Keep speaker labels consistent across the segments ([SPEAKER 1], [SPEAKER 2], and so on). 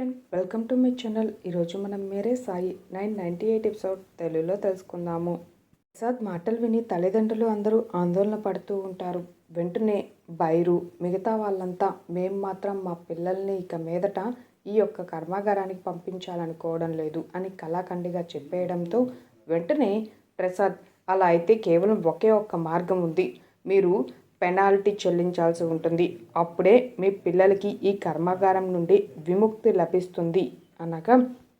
[SPEAKER 1] Friend welcome to my channel. ఈరోజు మనం Mere Sai nine ninety eight episode తెలుగులో తెలుసుకుందాము. ప్రసాద్ మాటలు విని తల్లిదండ్రులు అందరూ ఆందోళన పడుతూ ఉంటారు. వెంటనే బైరు మిగతా వాళ్ళంతా మేం మాత్రం మా పిల్లల్ని ఇక మీదట ఈ యొక్క కర్మాగారానికి పంపించాలనుకోవడం లేదు అని కళాఖండిగా చెప్పేయడంతో వెంటనే ప్రసాద్ అలా అయితే కేవలం ఒకే ఒక్క మార్గం ఉంది. మీరు పెనాల్టీ చెల్లించాల్సి ఉంటుంది. అప్పుడే మీ పిల్లలకి ఈ కర్మాగారం నుండి విముక్తి లభిస్తుంది అనగా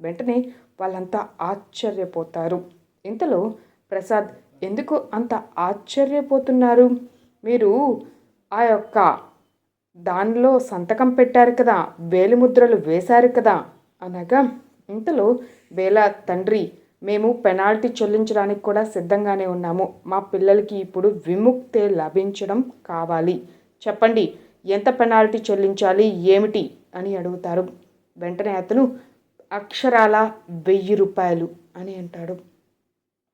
[SPEAKER 1] వెంటనే వాళ్ళంతా ఆశ్చర్యపోతారు. ఇంతలో ప్రసాద్ ఎందుకు అంత ఆశ్చర్యపోతున్నారు? మీరు ఆ యొక్క దానిలో సంతకం పెట్టారు కదా వేలిముద్రలు వేశారు కదా అనగా ఇంతలో వేల తండ్రి మేము పెనాల్టీ చెల్లించడానికి కూడా సిద్ధంగానే ఉన్నాము. మా పిల్లలకి ఇప్పుడు విముక్తే లభించడం కావాలి. చెప్పండి ఎంత పెనాల్టీ చెల్లించాలి? ఏమిటి? అని అడుగుతారు. వెంటనే అతను అక్షరాల వెయ్యి రూపాయలు అని అంటాడు.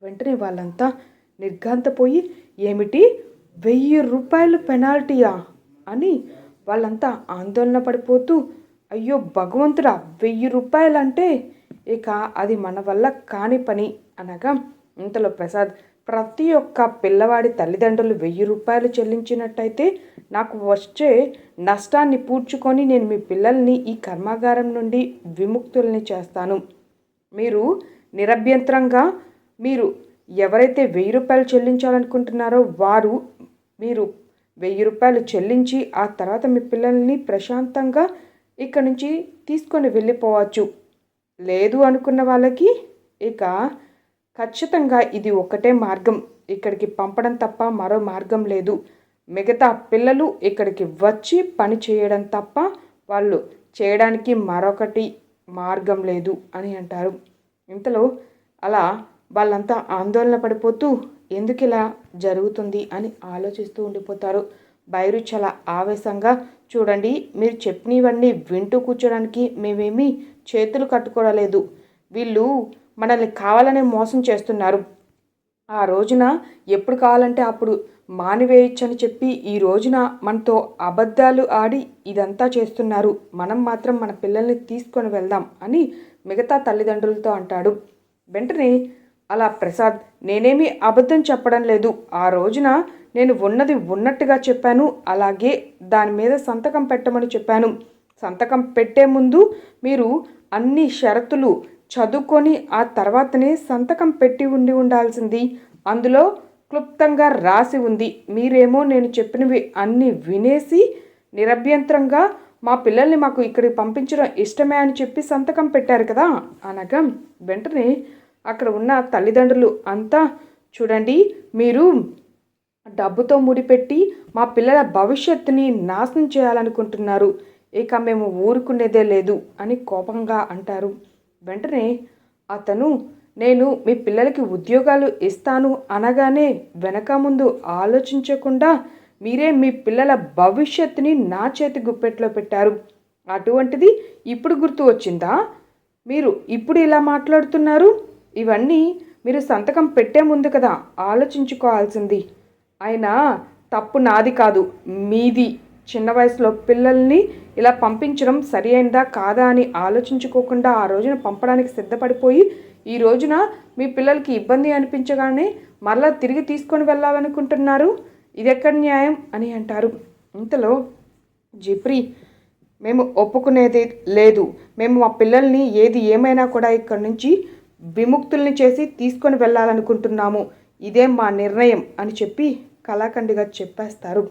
[SPEAKER 1] వెంటనే వాళ్ళంతా నిర్ఘాంతపోయి ఏమిటి? వెయ్యి రూపాయలు పెనాల్టీయా? అని వాళ్ళంతా ఆందోళన పడిపోతూ అయ్యో భగవంతుడా వెయ్యి రూపాయలంటే ఇక అది మన వల్ల కాని పని అనగా ఇంతలో ప్రసాద్ ప్రతి ఒక్క పిల్లవాడి తల్లిదండ్రులు వెయ్యి రూపాయలు చెల్లించినట్టయితే నాకు వచ్చే నష్టాన్ని పూడ్చుకొని నేను మీ పిల్లల్ని ఈ కర్మాగారం నుండి విముక్తుల్ని చేస్తాను. మీరు నిరభ్యంతరంగా మీరు ఎవరైతే వెయ్యి రూపాయలు చెల్లించాలనుకుంటున్నారో వారు మీరు వెయ్యి రూపాయలు చెల్లించి ఆ తర్వాత మీ పిల్లల్ని ప్రశాంతంగా ఇక్కడ నుంచి తీసుకొని వెళ్ళిపోవచ్చు. లేదు అనుకున్న వాళ్ళకి ఇక ఖచ్చితంగా ఇది ఒకటే మార్గం. ఇక్కడికి పంపడం తప్ప మరో మార్గం లేదు. మిగతా పిల్లలు ఇక్కడికి వచ్చి పని చేయడం తప్ప వాళ్ళు చేయడానికి మరొకటి మార్గం లేదు అని అంటారు. ఇంతలో అలా వాళ్ళంతా ఆందోళన పడిపోతూ ఎందుకు ఇలా జరుగుతుంది అని ఆలోచిస్తూ ఉండిపోతారు. బైరు చాలా ఆవేశంగా చూడండి మీరు చెప్పినవన్నీ వింటూ కూర్చోడానికి మేమేమీ చేతులు కట్టుకోవలేదు వీళ్ళు మనల్ని కావాలనే మోసం చేస్తున్నారు. ఆ రోజున ఎప్పుడు కావాలంటే అప్పుడు మానివేయచ్చని చెప్పి ఈ రోజున మనతో అబద్ధాలు ఆడి ఇదంతా చేస్తున్నారు. మనం మాత్రం మన పిల్లల్ని తీసుకొని వెళ్దాం అని మిగతా తల్లిదండ్రులతో అంటాడు. వెంటనే అలా ప్రసాద్ నేనేమి అబద్ధం చెప్పడం లేదు. ఆ రోజున నేను ఉన్నది ఉన్నట్టుగా చెప్పాను. అలాగే దాని మీద సంతకం పెట్టమని చెప్పాను. సంతకం పెట్టే ముందు మీరు అన్ని షరతులు చదువుకొని ఆ తర్వాతనే సంతకం పెట్టి ఉండి ఉండాల్సింది. అందులో క్లుప్తంగా రాసి ఉంది. మీరేమో నేను చెప్పినవి అన్నీ వినేసి నిరభ్యంతరంగా మా పిల్లల్ని మాకు ఇక్కడికి పంపించడం ఇష్టమే అని చెప్పి సంతకం పెట్టారు కదా. అనగా వెంటనే అక్కడ ఉన్న తల్లిదండ్రులు అంతా చూడండి మీరు డబ్బుతో ముడిపెట్టి మా పిల్లల భవిష్యత్తుని నాశనం చేయాలనుకుంటున్నారు. ఇక మేము ఊరుకునేదే లేదు అని కోపంగా అంటారు. వెంటనే అతను నేను మీ పిల్లలకి ఉద్యోగాలు ఇస్తాను అనగానే వెనక ముందు ఆలోచించకుండా మీరే మీ పిల్లల భవిష్యత్తుని నా చేతి గుప్పెట్లో పెట్టారు. అటువంటిది ఇప్పుడు గుర్తు వచ్చిందా? మీరు ఇప్పుడు ఇలా మాట్లాడుతున్నారు? ఇవన్నీ మీరు సంతకం పెట్టే ముందు కదా ఆలోచించుకోవాల్సింది. అయినా తప్పు నాది కాదు మీది. చిన్న వయసులో పిల్లల్ని ఇలా పంపించడం సరి అయిందా కాదా అని ఆలోచించుకోకుండా ఆ రోజున పంపడానికి సిద్ధపడిపోయి ఈ రోజున మీ పిల్లలకి ఇబ్బంది అనిపించగానే మరలా తిరిగి తీసుకొని వెళ్ళాలనుకుంటున్నారు. ఇది ఎక్కడ న్యాయం అని అంటారు. ఇంతలో జిప్రి మేము ఒప్పుకునేది లేదు. మేము మా పిల్లల్ని ఏది ఏమైనా కూడా ఇక్కడి నుంచి విముక్తుల్ని చేసి తీసుకొని వెళ్ళాలనుకుంటున్నాము. ఇదే మా నిర్ణయం అని చెప్పి కళాఖండిగా చెప్పేస్తారు.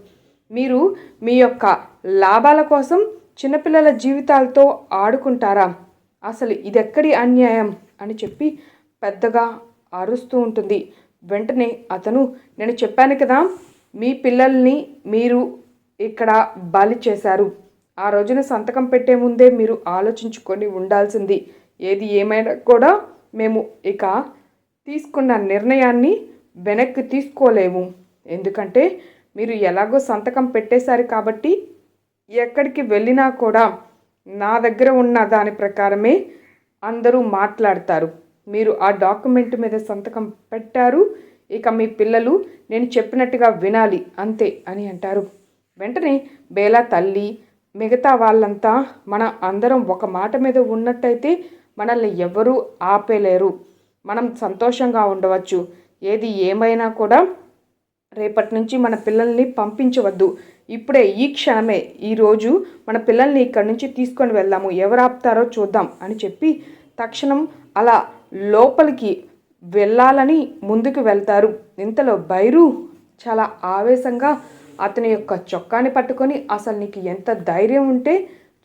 [SPEAKER 1] మీరు మీ యొక్క లాభాల కోసం చిన్నపిల్లల జీవితాలతో ఆడుకుంటారా? అసలు ఇదెక్కడి అన్యాయం? అని చెప్పి పెద్దగా అరుస్తూ ఉంటుంది. వెంటనే అతను నేను చెప్పాను కదా మీ పిల్లల్ని మీరు ఇక్కడ బలి చేశారు. ఆ రోజున సంతకం పెట్టే ముందే మీరు ఆలోచించుకొని ఉండాల్సింది. ఏది ఏమైనా కూడా మేము ఇక తీసుకున్న నిర్ణయాన్ని వెనక్కి తీసుకోలేము. ఎందుకంటే మీరు ఎలాగో సంతకం పెట్టేశారు కాబట్టి ఎక్కడికి వెళ్ళినా కూడా నా దగ్గర ఉన్న దాని ప్రకారమే అందరూ మాట్లాడతారు. మీరు ఆ డాక్యుమెంట్ మీద సంతకం పెట్టారు. ఇక మీ పిల్లలు నేను చెప్పినట్టుగా వినాలి అంతే అని అంటారు. వెంటనే బేలా తల్లి మిగతా వాళ్ళంతా మన అందరం ఒక మాట మీద ఉన్నట్టయితే మనల్ని ఎవరూ ఆపేలేరు. మనం సంతోషంగా ఉండవచ్చు. ఏది ఏమైనా కూడా రేపటి నుంచి మన పిల్లల్ని పంపించవద్దు. ఇప్పుడే ఈ క్షణమే ఈరోజు మన పిల్లల్ని ఇక్కడి నుంచి తీసుకొని వెళ్దాము. ఎవరు ఆపుతారో చూద్దాం అని చెప్పి తక్షణం అలా లోపలికి వెళ్ళాలని ముందుకు వెళ్తారు. ఇంతలో బైరు చాలా ఆవేశంగా అతని యొక్క చొక్కాని పట్టుకొని అసలు నీకు ఎంత ధైర్యం ఉంటే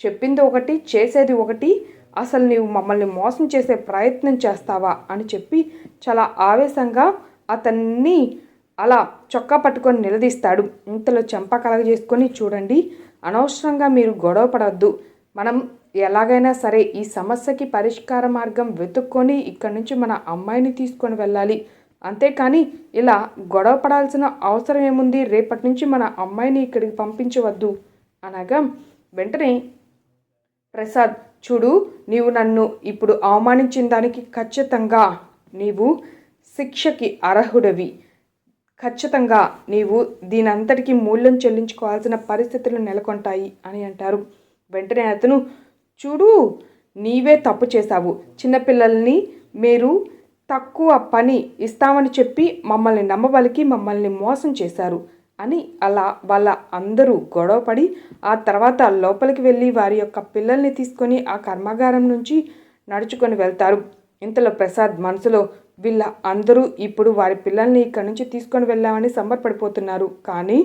[SPEAKER 1] చెప్పింది ఒకటి చేసేది ఒకటి అసలు నీవు మమ్మల్ని మోసం చేసే ప్రయత్నం చేస్తావా? అని చెప్పి చాలా ఆవేశంగా అతన్ని అలా చొక్కా పట్టుకొని నిలదీస్తాడు. ఇంతలో చెంప కలగజేసుకొని చూడండి అనవసరంగా మీరు గొడవ పడవద్దు. మనం ఎలాగైనా సరే ఈ సమస్యకి పరిష్కార మార్గం వెతుక్కొని ఇక్కడి నుంచి మన అమ్మాయిని తీసుకొని వెళ్ళాలి. అంతేకాని ఇలా గొడవ పడాల్సిన అవసరం ఏముంది? రేపటి నుంచి మన అమ్మాయిని ఇక్కడికి పంపించవద్దు. అనగా వెంటనే ప్రసాద్ చూడు నీవు నన్ను ఇప్పుడు అవమానించిన దానికి ఖచ్చితంగా నీవు శిక్షకి అర్హుడవి. ఖచ్చితంగా నీవు దీనంతటికీ మూల్యం చెల్లించుకోవాల్సిన పరిస్థితులు నెలకొంటాయి అని అంటారు. వెంటనే అతను చూడు నీవే తప్పు చేశావు. చిన్నపిల్లల్ని మీరు తక్కువ పని ఇస్తామని చెప్పి మమ్మల్ని నమ్మవలికి మమ్మల్ని మోసం చేశారు అని అలా వాళ్ళ అందరూ గొడవపడి ఆ తర్వాత లోపలికి వెళ్ళి వారి యొక్క పిల్లల్ని తీసుకొని ఆ కర్మాగారం నుంచి నడుచుకొని వెళ్తారు. ఇంతలో ప్రసాద్ మనసులో వీళ్ళ అందరూ ఇప్పుడు వారి పిల్లల్ని ఇక్కడి నుంచి తీసుకొని వెళ్ళామని సంబరపడిపోతున్నారు. కానీ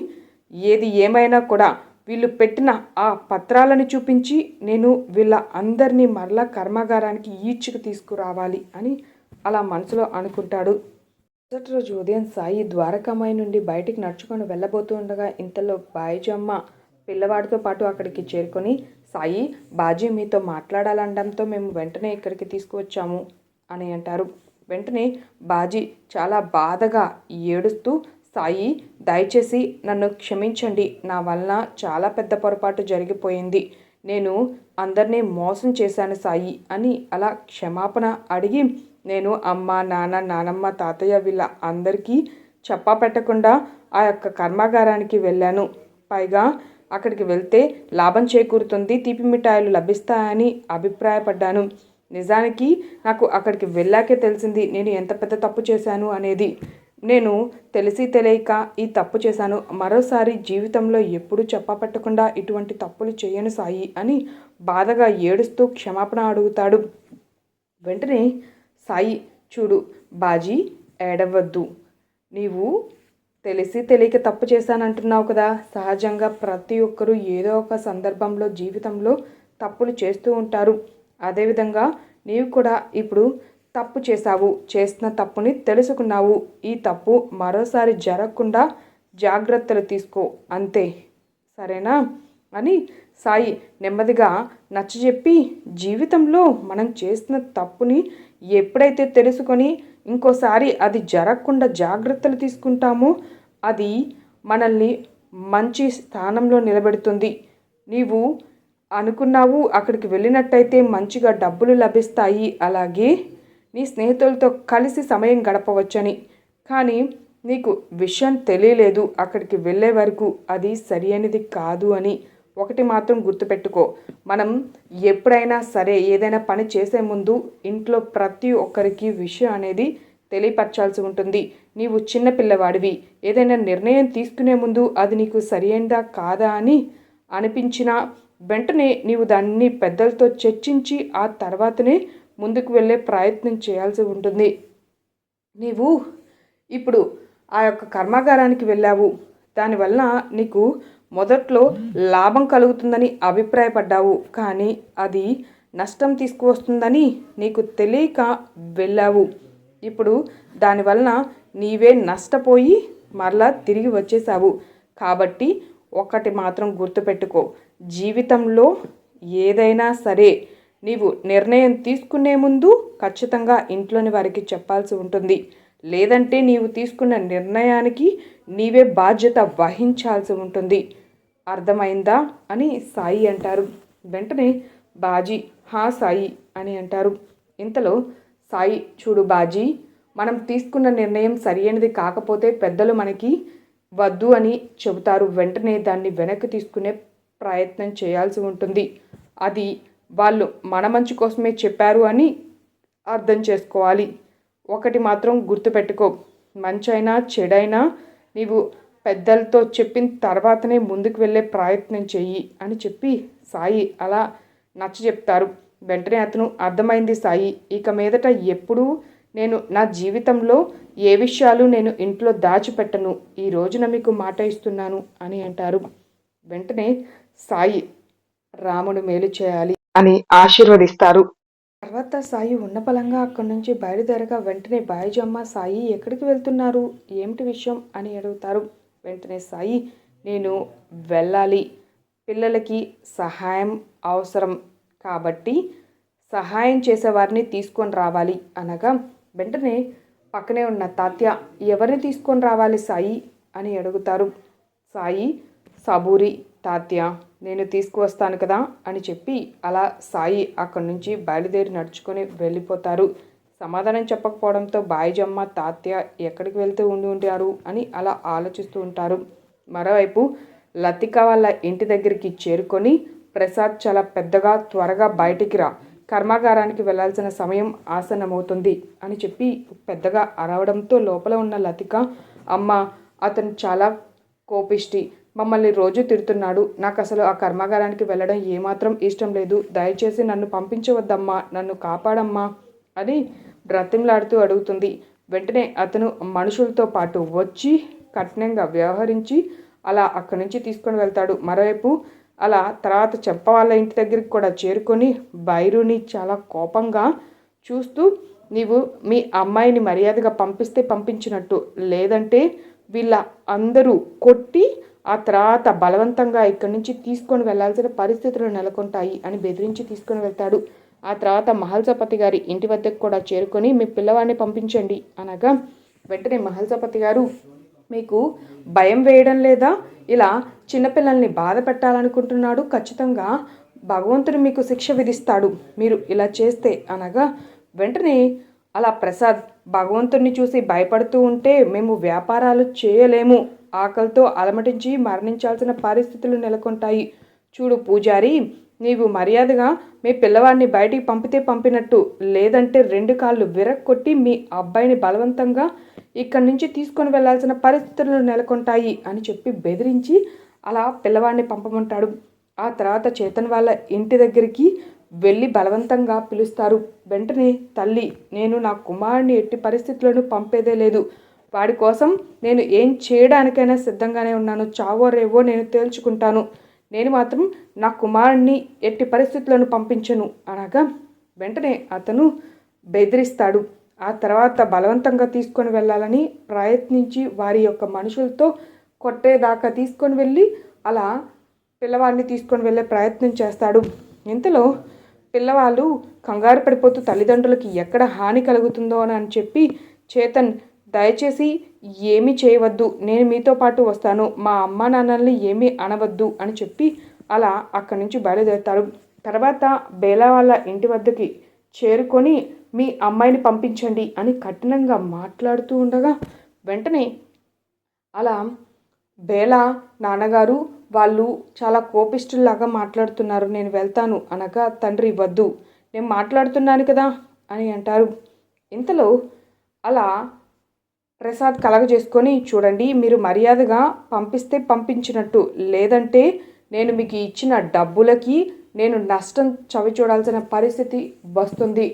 [SPEAKER 1] ఏది ఏమైనా కూడా వీళ్ళు పెట్టిన ఆ పత్రాలను చూపించి నేను వీళ్ళ అందరినీ మరలా కర్మాగారానికి ఈడ్చుకు తీసుకురావాలి అని అలా మనసులో అనుకుంటాడు. మొదటి రోజు ఉదయం సాయి ద్వారకామాయి నుండి బయటికి నడుచుకొని వెళ్ళబోతూ ఉండగా ఇంతలో బాయిజమ్మ పిల్లవాడితో పాటు అక్కడికి చేరుకొని సాయి బాజీ మీతో మాట్లాడాలనడంతో మేము వెంటనే ఇక్కడికి తీసుకువచ్చాము అని అంటారు. వెంటనే బాజీ చాలా బాధగా ఏడుస్తూ సాయి దయచేసి నన్ను క్షమించండి. నా వలన చాలా పెద్ద పొరపాటు జరిగిపోయింది. నేను అందరినీ మోసం చేశాను సాయి అని అలా క్షమాపణ అడిగి నేను అమ్మ నాన్న నానమ్మ తాతయ్య వీళ్ళ అందరికీ చెప్పా పెట్టకుండా ఆ యొక్క కర్మాగారానికి వెళ్ళాను. పైగా అక్కడికి వెళ్తే లాభం చేకూరుతుంది తీపి మిఠాయిలు లభిస్తాయని అభిప్రాయపడ్డాను. నిజానికి నాకు అక్కడికి వెళ్ళాకే తెలిసింది నేను ఎంత పెద్ద తప్పు చేశాను అనేది. నేను తెలిసి తెలియక ఈ తప్పు చేశాను. మరోసారి జీవితంలో ఎప్పుడూ చెప్పపట్టకుండా ఇటువంటి తప్పులు చేయను సాయి అని బాధగా ఏడుస్తూ క్షమాపణ అడుగుతాడు. వెంటనే సాయి చూడు బాజీ ఏడవద్దు. నీవు తెలిసి తెలియక తప్పు చేశానంటున్నావు కదా. సహజంగా ప్రతి ఒక్కరూ ఏదో ఒక సందర్భంలో జీవితంలో తప్పులు చేస్తూ ఉంటారు. అదేవిధంగా నీవు కూడా ఇప్పుడు తప్పు చేశావు. చేసిన తప్పుని తెలుసుకున్నావు. ఈ తప్పు మరోసారి జరగకుండా జాగ్రత్తలు తీసుకో. అంతే. సరేనా? అని సాయి నెమ్మదిగా నచ్చజెప్పి జీవితంలో మనం చేసిన తప్పుని ఎప్పుడైతే తెలుసుకొని ఇంకోసారి అది జరగకుండా జాగ్రత్తలు తీసుకుంటామో అది మనల్ని మంచి స్థానంలో నిలబెడుతుంది. నీవు అనుకున్నావు అక్కడికి వెళ్ళినట్టయితే మంచిగా డబ్బులు లభిస్తాయి. అలాగే నీ స్నేహితులతో కలిసి సమయం గడపవచ్చని. కానీ నీకు విషయం తెలియలేదు అక్కడికి వెళ్ళే వరకు అది సరి అయినది కాదు అని ఒకటి మాత్రం గుర్తుపెట్టుకో. మనం ఎప్పుడైనా సరే ఏదైనా పని చేసే ముందు ఇంట్లో ప్రతి ఒక్కరికి విషయం అనేది తెలియపరచాల్సి ఉంటుంది. నీవు చిన్న పిల్లవాడివి. ఏదైనా నిర్ణయం తీసుకునే ముందు అది నీకు సరైనదా కాదా అని అనిపించినా వెంటనే నీవు దాన్ని పెద్దలతో చర్చించి ఆ తర్వాతనే ముందుకు వెళ్ళే ప్రయత్నం చేయాల్సి ఉంటుంది. నీవు ఇప్పుడు ఆ యొక్క కర్మాగారానికి వెళ్ళావు. దానివల్ల నీకు మొదట్లో లాభం కలుగుతుందని అభిప్రాయపడ్డావు. కానీ అది నష్టం తీసుకువస్తుందని నీకు తెలియక వెళ్ళావు. ఇప్పుడు దానివలన నీవే నష్టపోయి మరలా తిరిగి వచ్చేసావు కాబట్టి ఒకటి మాత్రం గుర్తుపెట్టుకో. జీవితంలో ఏదైనా సరే నీవు నిర్ణయం తీసుకునే ముందు ఖచ్చితంగా ఇంట్లోని వారికి చెప్పాల్సి ఉంటుంది. లేదంటే నీవు తీసుకున్న నిర్ణయానికి నీవే బాధ్యత వహించాల్సి ఉంటుంది. అర్థమైందా? అని సాయి అంటారు. వెంటనే బాజీ హా సాయి అని అంటారు. ఇంతలో సాయి చూడు బాజీ మనం తీసుకున్న నిర్ణయం సరైనది కాకపోతే పెద్దలు మనకి వద్దు అని చెబుతారు. వెంటనే దాన్ని వెనక్కి తీసుకునే ప్రయత్నం చేయాల్సి ఉంటుంది. అది వాళ్ళు మన మంచి కోసమే చెప్పారు అని అర్థం చేసుకోవాలి. ఒకటి మాత్రం గుర్తుపెట్టుకో. మంచైనా చెడైనా నీవు పెద్దలతో చెప్పిన తర్వాతనే ముందుకు వెళ్ళే ప్రయత్నం చెయ్యి అని చెప్పి సాయి అలా నచ్చ చెప్తారు. వెంటనే అతను అర్థమైంది సాయి. ఇక మీదట ఎప్పుడూ నేను నా జీవితంలో ఏ విషయాలు నేను ఇంట్లో దాచిపెట్టను. ఈ రోజున మీకు మాట ఇస్తున్నాను అని అంటారు. వెంటనే సాయి రాముడు మేలు చేయాలి అని ఆశీర్వదిస్తారు. తర్వాత సాయి ఉన్నపలంగా అక్కడి నుంచి బయలుదేరగా వెంటనే బాయిజమ్మ సాయి ఎక్కడికి వెళ్తున్నారు? ఏమిటి విషయం అని అడుగుతారు. వెంటనే సాయి నేను వెళ్ళాలి. పిల్లలకి సహాయం అవసరం కాబట్టి సహాయం చేసేవారిని తీసుకొని రావాలి అనగా వెంటనే పక్కనే ఉన్న తాత్య ఎవరిని తీసుకొని రావాలి సాయి అని అడుగుతారు. సాయి సబూరి తాత్య నేను తీసుకువస్తాను కదా అని చెప్పి అలా సాయి అక్కడి నుంచి బయలుదేరి నడుచుకొని వెళ్ళిపోతారు. సమాధానం చెప్పకపోవడంతో బాయిజమ్మ తాత్య ఎక్కడికి వెళ్తూ ఉండి ఉంటారు అని అలా ఆలోచిస్తూ ఉంటారు. మరోవైపు లతిక వాళ్ళ ఇంటి దగ్గరికి చేరుకొని ప్రసాద్ చాలా పెద్దగా త్వరగా బయటికి రా కర్మాగారానికి వెళ్ళాల్సిన సమయం ఆసన్నమవుతుంది అని చెప్పి పెద్దగా అరవడంతో లోపల ఉన్న లతిక అమ్మ అతను చాలా కోపిష్టి మమ్మల్ని రోజు తిడుతున్నాడు. నాకు అసలు ఆ కర్మాగారానికి వెళ్ళడం ఏమాత్రం ఇష్టం లేదు. దయచేసి నన్ను పంపించవద్దమ్మా. నన్ను కాపాడమ్మా అని బ్రతిమలాడుతూ అడుగుతుంది. వెంటనే అతను మనుషులతో పాటు వచ్చి కఠినంగా వ్యవహరించి అలా అక్కడి నుంచి తీసుకొని వెళ్తాడు. మరోవైపు అలా తర్వాత చెప్ప వాళ్ళ ఇంటి దగ్గరికి కూడా చేరుకొని బైరుని చాలా కోపంగా చూస్తూ నీవు మీ అమ్మాయిని మర్యాదగా పంపిస్తే పంపించినట్టు. లేదంటే వీళ్ళ అందరూ కొట్టి ఆ తర్వాత బలవంతంగా ఇక్కడి నుంచి తీసుకొని వెళ్ళాల్సిన పరిస్థితులు నెలకొంటాయి అని బెదిరించి తీసుకొని వెళ్తాడు. ఆ తర్వాత మహల్సపతి గారి ఇంటి వద్దకు కూడా చేరుకొని మీ పిల్లవాడిని పంపించండి అనగా వెంటనే మహల్సపతి గారు మీకు భయం వేయడం లేదా? ఇలా చిన్నపిల్లల్ని బాధ పెట్టాలనుకుంటున్నాడు. ఖచ్చితంగా భగవంతుడు మీకు శిక్ష విధిస్తాడు. మీరు ఇలా చేస్తే అనగా వెంటనే అలా ప్రసాద్ భగవంతుడిని చూసి భయపడుతూ ఉంటే మేము వ్యాపారాలు చేయలేము. ఆకలితో అలమటించి మరణించాల్సిన పరిస్థితులు నెలకొంటాయి. చూడు పూజారి నీవు మర్యాదగా మీ పిల్లవాడిని బయటికి పంపితే పంపినట్టు లేదంటే రెండు కాళ్ళు విరక్కొట్టి మీ అబ్బాయిని బలవంతంగా ఇక్కడి నుంచి తీసుకొని వెళ్ళాల్సిన పరిస్థితులు నెలకొంటాయి అని చెప్పి బెదిరించి అలా పిల్లవాడిని పంపమంటాడు. ఆ తర్వాత చేతన్ వాళ్ళ ఇంటి దగ్గరికి వెళ్ళి బలవంతంగా పిలుస్తారు. వెంటనే తల్లి నేను నా కుమారుని ఎట్టి పరిస్థితులను పంపేదే లేదు. వాడి కోసం నేను ఏం చేయడానికైనా సిద్ధంగానే ఉన్నాను. చావో రేవో నేను తేల్చుకుంటాను. నేను మాత్రం నా కుమారుణ్ణి ఎట్టి పరిస్థితులను పంపించను. అనగా వెంటనే అతను బెదిరిస్తాడు. ఆ తర్వాత బలవంతంగా తీసుకొని వెళ్ళాలని ప్రయత్నించి వారి యొక్క మనుషులతో కొట్టేదాకా తీసుకొని వెళ్ళి అలా పిల్లవాడిని తీసుకొని వెళ్ళే ప్రయత్నం చేస్తాడు. ఇంతలో పిల్లవాళ్ళు కంగారు పడిపోతూ తల్లిదండ్రులకి ఎక్కడ హాని కలుగుతుందో అని చెప్పి చేతన్ దయచేసి ఏమీ చేయవద్దు. నేను మీతో పాటు వస్తాను. మా అమ్మ నాన్నల్ని ఏమీ అనవద్దు అని చెప్పి అలా అక్కడి నుంచి బయలుదేరుతారు. తర్వాత బేలా వాళ్ళ ఇంటి వద్దకి చేరుకొని మీ అమ్మాయిని పంపించండి అని కఠినంగా మాట్లాడుతూ ఉండగా వెంటనే అలా బేలా నాన్నగారు వాళ్ళు చాలా కోపిష్ఠుల్లాగా మాట్లాడుతున్నారు. నేను వెళ్తాను అనగా తండ్రి వద్దు. నేను మాట్లాడుతున్నాను కదా అని అంటారు. ఇంతలో అలా ప్రసాద్ కలగజేసుకొని చూడండి మీరు మర్యాదగా పంపిస్తే పంపించినట్టు. లేదంటే నేను మీకు ఇచ్చిన డబ్బులకి నేను నష్టం చవి చూడాల్సిన పరిస్థితి వస్తుంది.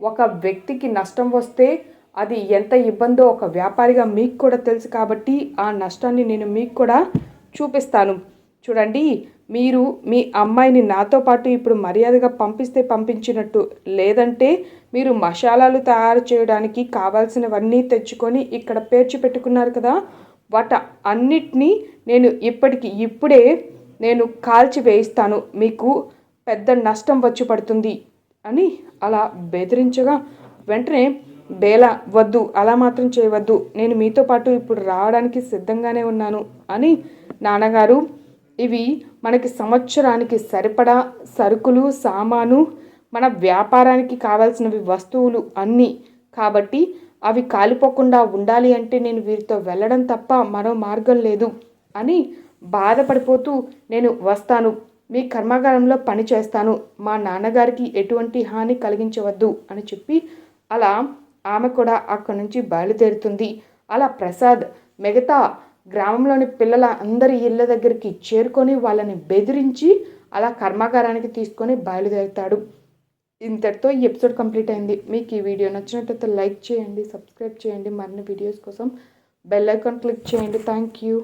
[SPEAKER 1] ఒక వ్యక్తికి నష్టం వస్తే అది ఎంత ఇబ్బందో ఒక వ్యాపారిగా మీకు కూడా తెలుసు కాబట్టి ఆ నష్టాన్ని నేను మీకు కూడా చూపిస్తాను. చూడండి మీరు మీ అమ్మాయిని నాతో పాటు ఇప్పుడు మర్యాదగా పంపిస్తే పంపించినట్టు. లేదంటే మీరు మసాలాలు తయారు చేయడానికి కావాల్సినవన్నీ తెచ్చుకొని ఇక్కడ పేర్చి పెట్టుకున్నారు కదా వాట అన్నిటినీ నేను ఇప్పటికి ఇప్పుడే నేను కాల్చి వేయిస్తాను. మీకు పెద్ద నష్టం వచ్చి పడుతుంది అని అలా బెదిరించగా వెంటనే బేల వద్దు అలా మాత్రం చేయవద్దు. నేను మీతో పాటు ఇప్పుడు రావడానికి సిద్ధంగానే ఉన్నాను అని నాన్నగారు ఇవి మనకి సంవత్సరానికి సరిపడా సరుకులు సామాను మన వ్యాపారానికి కావాల్సినవి వస్తువులు అన్నీ. కాబట్టి అవి కాలిపోకుండా ఉండాలి అంటే నేను వీరితో వెళ్ళడం తప్ప మరో మార్గం లేదు అని బాధపడిపోతూ నేను వస్తాను. మీ కర్మాగారంలో పని చేస్తాను. మా నాన్నగారికి ఎటువంటి హాని కలిగించవద్దు అని చెప్పి అలా ఆమె కూడా అక్కడి నుంచి బయలుదేరుతుంది. అలా ప్రసాద్ మిగతా గ్రామంలోని పిల్లల అందరి ఇళ్ళ దగ్గరికి చేరుకొని వాళ్ళని బెదిరించి అలా కర్మాగారానికి తీసుకొని బయలుదేరుతాడు. ఇంతటితో ఈ ఎపిసోడ్ కంప్లీట్ అయింది. మీకు ఈ వీడియో నచ్చినట్లయితే లైక్ చేయండి సబ్స్క్రైబ్ చేయండి. మరిన్ని వీడియోస్ కోసం బెల్ ఐకాన్ క్లిక్ చేయండి. Thank you.